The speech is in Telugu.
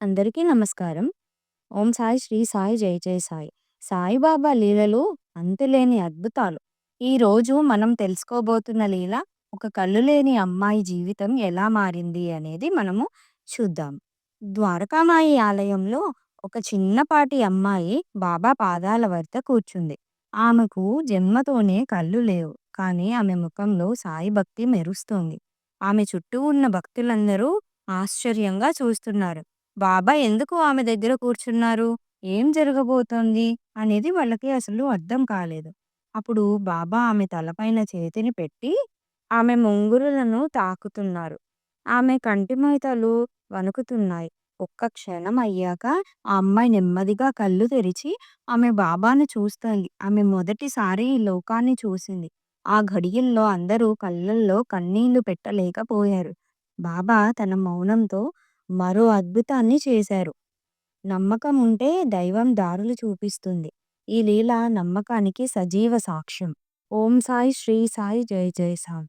అందరికీ నమస్కారం. ఓం సాయి శ్రీ సాయి జై జయ సాయి. సాయిబాబా లీలలు అంతులేని అద్భుతాలు. ఈరోజు మనం తెలుసుకోబోతున్న లీల ఒక కళ్ళు లేని అమ్మాయి జీవితం ఎలా మారింది అనేది మనము చూద్దాం. ద్వారకామాయి ఆలయంలో ఒక చిన్నపాటి అమ్మాయి బాబా పాదాల వద్ద కూర్చుంది. ఆమెకు జన్మతోనే కళ్ళు లేవు. కానీ ఆమె ముఖంలో సాయి భక్తి మెరుస్తోంది. ఆమె చుట్టూ ఉన్న భక్తులందరూ ఆశ్చర్యంగా చూస్తున్నారు. బాబా ఎందుకు ఆమె దగ్గర కూర్చున్నారు? ఏం జరగబోతోంది? అనేది వాళ్ళకి అసలు అర్థం కాలేదు. అప్పుడు బాబా ఆమె తలపైన చేతిని పెట్టి ఆమె ముంగురులను తాకుతున్నారు. ఆమె కంటిమూతలు వణుకుతున్నాయి. ఒక్క క్షణం అయ్యాక ఆ అమ్మాయి నెమ్మదిగా కళ్ళు తెరిచి ఆమె బాబాను చూస్తోంది. ఆమె మొదటిసారి ఈ లోకాన్ని చూసింది. ఆ ఘడియల్లో అందరూ కళ్ళల్లో కన్నీళ్ళు పెట్టలేకపోయారు. బాబా తన మౌనంతో మరో అద్భుతాన్ని చేశారు. నమ్మకం ఉంటే దైవం దారులు చూపిస్తుంది. ఈ లీల నమ్మకానికి సజీవ సాక్ష్యం. ఓం సాయి శ్రీ సాయి జై జై సాయి.